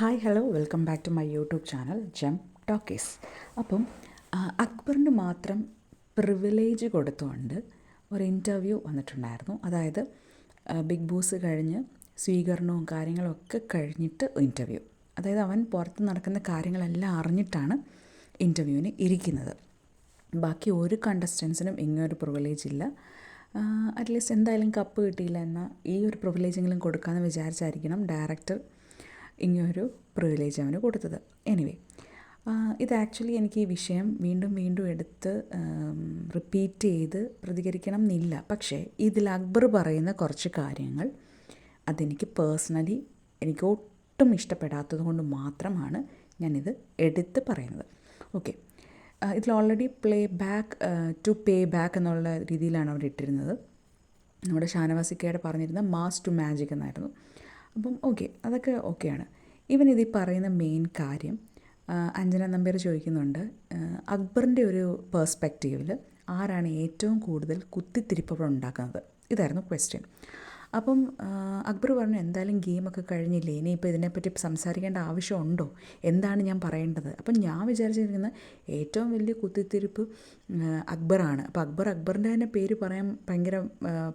Hi hello welcome back to my YouTube channel Jam Talkies അപ്പം അക്ബറിന് മാത്രം privilege കൊടുത്തുകൊണ്ട് ഒരു ഇന്റർവ്യൂ വന്നിട്ടുണ്ടായിരുന്നു. അതായത് ബിഗ് ബോസ് കഴിഞ്ഞ് സ്വീകരണവും കാര്യങ്ങളൊക്കെ കഴിഞ്ഞിട്ട് ഇന്റർവ്യൂ അതായത് അവൻ പുറത്ത് നടക്കുന്ന കാര്യങ്ങളെല്ലാം അറിഞ്ഞിട്ടാണ് ഇന്റർവ്യൂവിന് ഇരിക്കുന്നത്. ബാക്കി ഒരു കണ്ടസ്റ്റൻസിനും ഇങ്ങനൊരു പ്രിവിലേജ് ഇല്ല. അറ്റ്ലീസ്റ്റ് എന്തായാലും കപ്പ് കിട്ടിയില്ല എന്ന ഈ ഒരു പ്രിവിലേജെങ്കിലും കൊടുക്കാമെന്ന് വിചാരിച്ചായിരിക്കണം ഡയറക്ടർ ഇങ്ങനൊരു പ്രിവിലേജ് അവന് കൊടുത്തത്. എനിവേ ഇത് ആക്ച്വലി എനിക്ക് ഈ വിഷയം വീണ്ടും വീണ്ടും എടുത്ത് റിപ്പീറ്റ് ചെയ്ത് പ്രതികരിക്കണം എന്നില്ല. പക്ഷേ ഇതിൽ അക്ബർ പറയുന്ന കുറച്ച് കാര്യങ്ങൾ അതെനിക്ക് പേഴ്സണലി എനിക്ക് ഒട്ടും ഇഷ്ടപ്പെടാത്തത് കൊണ്ട് മാത്രമാണ് ഞാനിത് എടുത്ത് പറയുന്നത്. ഓക്കെ ഇതിൽ already play back to pay back എന്നുള്ള രീതിയിലാണ് അവർ ഇട്ടിരുന്നത് നമ്മുടെ ഷാനവാസിക്കയുടെ പറഞ്ഞിരുന്ന മാസ് ടു മാജിക് എന്നായിരുന്നു. അപ്പം ഓക്കെ അതൊക്കെ ഓക്കെയാണ്. ഇവൻ ഇതിൽ പറയുന്ന മെയിൻ കാര്യം അഞ്ജന നമ്പ്യാർ ചോദിക്കുന്നുണ്ട് അക്ബറിന്റെ ഒരു പേഴ്സ്പെക്റ്റീവിൽ ആരാണ് ഏറ്റവും കൂടുതൽ കുത്തിത്തിരിപ്പുകൾ ഉണ്ടാക്കുന്നത്? ഇതായിരുന്നു ക്വസ്റ്റ്യൻ അപ്പം അക്ബർ പറഞ്ഞു എന്തായാലും ഗെയിമൊക്കെ കഴിഞ്ഞില്ലേ? ഇനിയിപ്പോൾ ഇതിനെപ്പറ്റി സംസാരിക്കേണ്ട ആവശ്യമുണ്ടോ? എന്താണ് ഞാൻ പറയേണ്ടത്? അപ്പം ഞാൻ വിചാരിച്ചിരിക്കുന്നത് ഏറ്റവും വലിയ കുത്തിത്തിരിപ്പ് അക്ബറാണ്. അപ്പോൾ അക്ബർ അക്ബറിന്റെ തന്നെ പേര് പറയാൻ ഭയങ്കര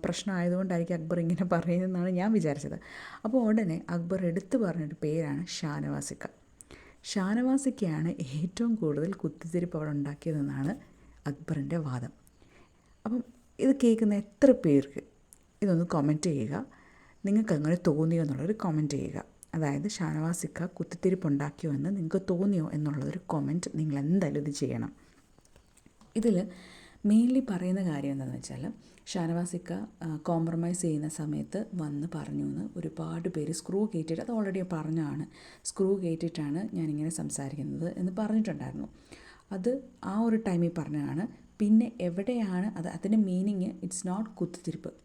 പ്രശ്നമായതുകൊണ്ടായിരിക്കും അക്ബർ ഇങ്ങനെ പറയുന്നതെന്നാണ് ഞാൻ വിചാരിച്ചത്. അപ്പോൾ ഉടനെ അക്ബർ എടുത്തു പറഞ്ഞൊരു പേരാണ് ഷാനവാസിക്ക. ഷാനവാസിക്കയാണ് ഏറ്റവും കൂടുതൽ കുത്തിത്തിരിപ്പ് അവിടെ ഉണ്ടാക്കിയതെന്നാണ് അക്ബറിന്റെ വാദം. അപ്പം ഇത് കേൾക്കുന്ന എത്ര പേർക്ക് ഇതൊന്ന് കമന്റ് ചെയ്യുക. നിങ്ങൾക്ക് അങ്ങനെ തോന്നിയോ എന്നുള്ളൊരു കമന്റ് ചെയ്യുക. അതായത് ഷാനവാസിക്ക കുത്തിത്തിരിപ്പ് ഉണ്ടാക്കിയോ എന്ന് നിങ്ങൾക്ക് തോന്നിയോ എന്നുള്ളൊരു കമന്റ് നിങ്ങൾ എന്തായാലും ഇത് ചെയ്യണം. ഇതിൽ മെയിൻലി പറയുന്ന കാര്യം എന്താണെന്ന് വെച്ചാൽ ഷാനവാസിക്ക കോംപ്രമൈസ് ചെയ്യുന്ന സമയത്ത് വന്ന് പറഞ്ഞു എന്ന് ഒരുപാട് പേര് സ്ക്രൂ കയറ്റിയിട്ട് അത് ഓൾറെഡി പറഞ്ഞാണ്. സ്ക്രൂ കയറ്റിയിട്ടാണ് ഞാനിങ്ങനെ സംസാരിക്കുന്നത് എന്ന് പറഞ്ഞിട്ടുണ്ടായിരുന്നു. അത് ആ ഒരു ടൈമിൽ പറഞ്ഞതാണ്. പിന്നെ എവിടെയാണ് അത് അതിന്റെ മീനിങ് ഇറ്റ്സ് നോട്ട് കുത്തിത്തിരിപ്പ്.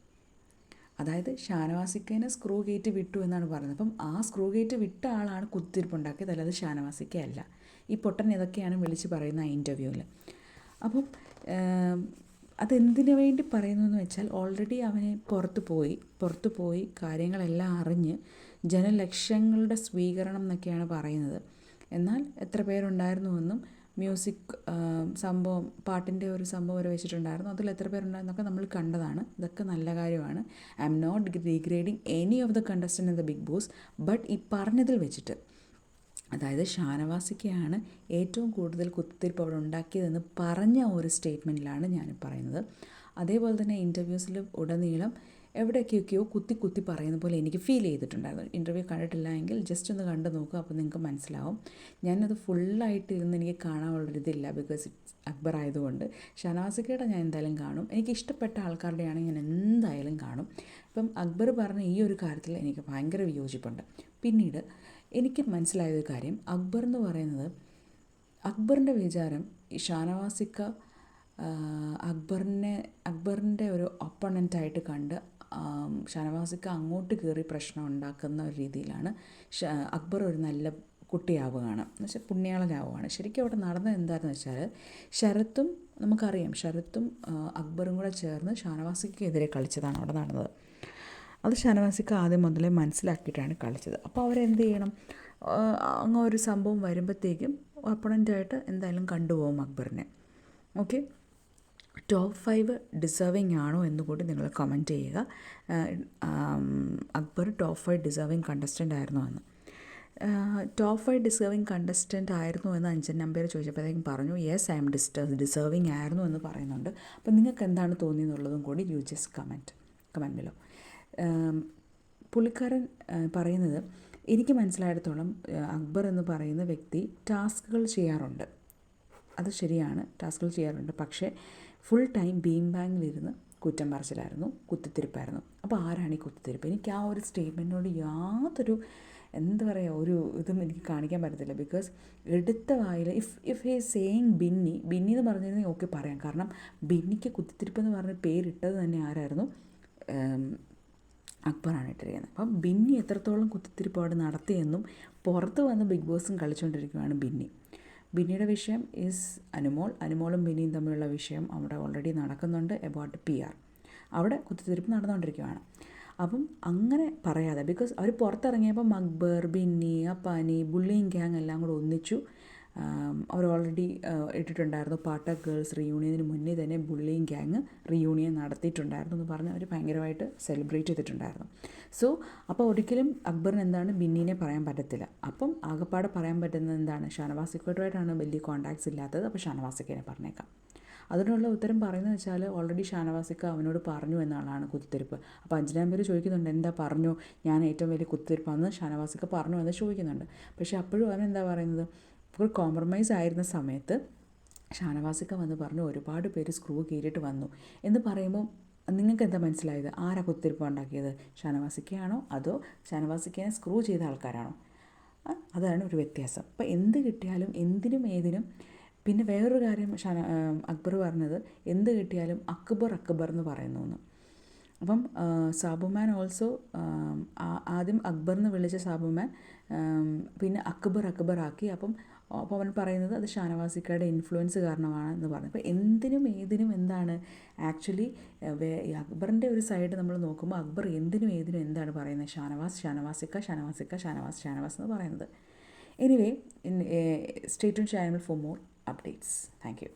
അതായത് ഷാനവാസിക്കേനെ സ്ക്രൂ ഗേറ്റ് വിട്ടു എന്നാണ് പറയുന്നത് അപ്പം ആ സ്ക്രൂ ഗേറ്റ് വിട്ട ആളാണ് കുത്തിരിപ്പ് ഉണ്ടാക്കിയത് അല്ലാതെ ഷാനവാസിക്ക അല്ല. ഈ പൊട്ടൻ ഇതൊക്കെയാണ് വിളിച്ച് പറയുന്ന ആ ഇന്റർവ്യൂവിൽ അപ്പം അതെന്തിനു വേണ്ടി പറയുന്നു എന്ന് വെച്ചാൽ ഓൾറെഡി അവനെ പുറത്ത് പോയി പുറത്ത് പോയി കാര്യങ്ങളെല്ലാം അറിഞ്ഞ് ജനലക്ഷ്യങ്ങളുടെ സ്വീകരണം എന്നൊക്കെയാണ് പറയുന്നത്. എന്നാൽ എത്ര പേരുണ്ടായിരുന്നുവെന്നും മ്യൂസിക് സംഭവം പാട്ടിന്റെ ഒരു സംഭവം വരെ വെച്ചിട്ടുണ്ടായിരുന്നു. അതിൽ എത്ര പേരുണ്ടായിരുന്നൊക്കെ നമ്മൾ കണ്ടതാണ്. ഇതൊക്കെ നല്ല കാര്യമാണ്. I'm not degrading any of the contestant in the Bigg Boss but ഈ പറഞ്ഞതിൽ വെച്ചിട്ട്. അതായത് ഷാനവാസിക്കാണ് ഏറ്റവും കൂടുതൽ കുത്തിരിപ്പ് അവിടെ ഉണ്ടാക്കിയതെന്ന് പറഞ്ഞ ഒരു സ്റ്റേറ്റ്മെന്റിലാണ് ഞാൻ പറയുന്നത് അതേപോലെ തന്നെ ഇന്റർവ്യൂസിൽ ഉടനീളം എവിടെയൊക്കെയൊക്കെയോ കുത്തി കുത്തി പറയുന്ന പോലെ എനിക്ക് ഫീൽ ചെയ്തിട്ടുണ്ടായിരുന്നു. ഇന്റർവ്യൂ കണ്ടിട്ടില്ല എങ്കിൽ ജസ്റ്റ് ഒന്ന് കണ്ടു നോക്കുക അപ്പോൾ നിങ്ങൾക്ക് മനസ്സിലാവും. ഞാനത് ഫുള്ളായിട്ട് ഇരുന്ന് എനിക്ക് കാണാനുള്ള ഒരിതില്ല ബിക്കോസ് ഇറ്റ്സ് അക്ബർ ആയതുകൊണ്ട്. ഷനാസിക്കയുടെ ഞാൻ എന്തായാലും കാണും. എനിക്ക് ഇഷ്ടപ്പെട്ട ആൾക്കാരുടെ ആണെങ്കിൽ ഞാൻ എന്തായാലും കാണും. ഇപ്പം അക്ബർ പറഞ്ഞ ഈ ഒരു കാര്യത്തിൽ എനിക്ക് ഭയങ്കര വിയോജിപ്പുണ്ട്. പിന്നീട് എനിക്ക് മനസ്സിലായ ഒരു കാര്യം. അക്ബർ എന്ന് പറയുന്നത് അക്ബറിന്റെ വിചാരം ഈ ഷാനവാസിക്ക അക്ബറിനെ അക്ബറിന്റെ ഒരു ഒപ്പണന്റായിട്ട് കണ്ട് ഷാനവാസിക്ക അങ്ങോട്ട് കയറി പ്രശ്നം ഉണ്ടാക്കുന്ന ഒരു രീതിയിലാണ്. അക്ബർ ഒരു നല്ല കുട്ടിയാവുകയാണ്. എന്ന് വെച്ചാൽ പുണ്യാളനാവുകയാണ്. ശരിക്കും അവിടെ നടന്നത് എന്താണെന്ന് വെച്ചാൽ ശരത്തും നമുക്കറിയാം ശരത്തും അക്ബറും കൂടെ ചേർന്ന് ഷാനവാസിക്കെതിരെ കളിച്ചതാണ് അവിടെ നടന്നത്. അത് ഷാനവാസിക്ക് ആദ്യം മുതലേ മനസ്സിലാക്കിയിട്ടാണ് കളിച്ചത്. അപ്പോൾ അവരെന്ത് ചെയ്യണം? അങ്ങ് ഒരു സംഭവം വരുമ്പോഴത്തേക്കും ഓപ്പണന്റായിട്ട് എന്തായാലും കണ്ടുപോകും അക്ബറിനെ. ഓക്കെ? ടോപ്പ് ഫൈവ് ഡിസേർവിങ് ആണോ എന്ന് കൂടി നിങ്ങൾ കമന്റ് ചെയ്യുക. Akbar top five deserving contestant ആയിരുന്നോ എന്ന്. ടോപ്പ് ഫൈവ് ഡിസേർവിങ് കണ്ടസ്റ്റന്റ് ആയിരുന്നു എന്ന് അഞ്ചൻ നമ്പർ ചോദിച്ചപ്പോഴത്തേക്കും പറഞ്ഞു യെസ് ഐ എം ഡിസ്റ്റ ഡിസേർവിങ് ആയിരുന്നു എന്ന് പറയുന്നുണ്ട്. അപ്പോൾ നിങ്ങൾക്ക് എന്താണ് തോന്നിയെന്നുള്ളതും കൂടി you just comment comment below പുള്ളിക്കാരൻ പറയുന്നത് എനിക്ക് മനസ്സിലായിടത്തോളം അക്ബർ എന്ന് പറയുന്ന വ്യക്തി ടാസ്കുകൾ ചെയ്യാറുണ്ട്. അത് ശരിയാണ് ടാസ്കുകൾ ചെയ്യാറുണ്ട്. പക്ഷേ ഫുൾ ടൈം ബീം ബാങ്ങിലിരുന്ന് കുറ്റം പറച്ചിലായിരുന്നു കുത്തിത്തിരിപ്പായിരുന്നു. അപ്പോൾ ആരാണ് ഈ കുത്തിത്തിരിപ്പ്? എനിക്ക് ആ ഒരു സ്റ്റേറ്റ്മെന്റിനോട് യാതൊരു എന്താ പറയുക ഒരു ഇതും എനിക്ക് കാണിക്കാൻ പറ്റത്തില്ല. ബിക്കോസ് എടുത്ത വായിൽ if if he saying Binny Binny എന്ന് പറഞ്ഞിരുന്നെങ്കിൽ ഓക്കെ പറയാം. കാരണം ബിന്നിക്ക് കുത്തിത്തിരിപ്പ് എന്ന് പറഞ്ഞ പേരിട്ടത് തന്നെ ആരായിരുന്നു? അക്ബറാണ് ഇട്ടിരിക്കുന്നത്. അപ്പം ബിന്നി എത്രത്തോളം കുത്തിത്തിരിപ്പ് അവിടെ നടത്തിയെന്നും പുറത്ത് വന്ന് ബിഗ് ബോസും കളിച്ചുകൊണ്ടിരിക്കുകയാണ് ബിന്നി. ബിന്നിയുടെ വിഷയം ഈസ് അനുമോൾ. അനുമോളും ബിന്നിയും തമ്മിലുള്ള വിഷയം അവിടെ ഓൾറെഡി നടക്കുന്നുണ്ട് എബൌട്ട് പി ആർ അവിടെ കുത്തിത്തിരിപ്പ് നടന്നുകൊണ്ടിരിക്കുകയാണ്. അപ്പം അങ്ങനെ പറയാതെ ബിക്കോസ് അവർ പുറത്തിറങ്ങിയപ്പോൾ മക്ബർ ബിന്നി അപ്പാനി ബുള്ളിങ് ഗ്യാങ് എല്ലാം കൂടെ ഒന്നിച്ചു. അവർ ഓൾറെഡി ഇട്ടിട്ടുണ്ടായിരുന്നു. പാട്ട ഗേൾസ് റിയൂണിയനു മുന്നേ തന്നെ ബുള്ളിയും ഗ്യാങ് റിയൂണിയൻ നടത്തിയിട്ടുണ്ടായിരുന്നു എന്ന് പറഞ്ഞ് അവർ ഭയങ്കരമായിട്ട് സെലിബ്രേറ്റ് ചെയ്തിട്ടുണ്ടായിരുന്നു. സോ അപ്പോൾ ഒരിക്കലും അക്ബറിന് എന്താണ് ബിന്നീനെ പറയാൻ പറ്റത്തില്ല. അപ്പം ആകപ്പാടെ പറയാൻ പറ്റുന്നത് എന്താണ്? ഷാനവാസിക്കോട്ടുമായിട്ടാണ് വലിയ കോണ്ടാക്ട്സ് ഇല്ലാത്തത്. അപ്പോൾ ഷാനവാസിക്കനെ പറഞ്ഞേക്കാം. അതിനുള്ള ഉത്തരം പറയുന്നത് വെച്ചാൽ ഓൾറെഡി ഷാനവാസിക്ക അവനോട് പറഞ്ഞു എന്നാണ് കുത്തിരിപ്പ്. അപ്പോൾ അഞ്ജനാൻ പേര് ചോദിക്കുന്നുണ്ട് എന്താ പറഞ്ഞു? ഞാൻ ഏറ്റവും വലിയ കുത്തിരിപ്പാണെന്ന് ഷാനവാസിക്ക പറഞ്ഞു എന്ന് ചോദിക്കുന്നുണ്ട്. പക്ഷേ അപ്പോഴും അവൻ എന്താ പറയുന്നത്? ഒരു കോംപ്രമൈസ് ആയിരുന്ന സമയത്ത് ഷാനവാസിക്ക വന്ന് പറഞ്ഞു ഒരുപാട് പേര് സ്ക്രൂ കീറിയിട്ട് വന്നു. എന്ന് പറയുമ്പോൾ നിങ്ങൾക്ക് എന്താ മനസ്സിലായത്? ആരാ കുത്തിരിപ്പ് ഉണ്ടാക്കിയത്? ഷാനവാസിക്കയാണോ? അതോ ഷാനവാസിക്കനെ സ്ക്രൂ ചെയ്ത ആൾക്കാരാണോ? അതാണ് ഒരു വ്യത്യാസം. അപ്പോൾ എന്ത് കിട്ടിയാലും എന്തിനും ഏതിനും പിന്നെ വേറൊരു കാര്യം ഷാന അക്ബർ പറഞ്ഞത് എന്ത് കിട്ടിയാലും അക്ബർ അക്ബർ എന്ന് പറയുന്നു അപ്പം സാബുമാൻ ഓൾസോ ആദ്യം അക്ബർ എന്ന് വിളിച്ച സാബുമാൻ പിന്നെ അക്ബർ അക്ബർ ആക്കി. അപ്പം അപ്പോൾ അവൻ പറയുന്നത് അത് ഷാനവാസിക്കയുടെ ഇൻഫ്ലുവൻസ് കാരണമാണ് എന്ന് പറഞ്ഞു. അപ്പോൾ എന്തിനും ഏതിനും എന്താണ് ആക്ച്വലി അക്ബറിന്റെ ഒരു സൈഡ് നമ്മൾ നോക്കുമ്പോൾ അക്ബർ എന്തിനും ഏതിനും എന്താണ് പറയുന്നത്? ഷാനവാസ് ഷാനവാസിക്ക ഷാനവാസിക്ക ഷാനവാസ് ഷാനവാസ് എന്ന് പറയുന്നത്. Anyway state channel for more updates thank you.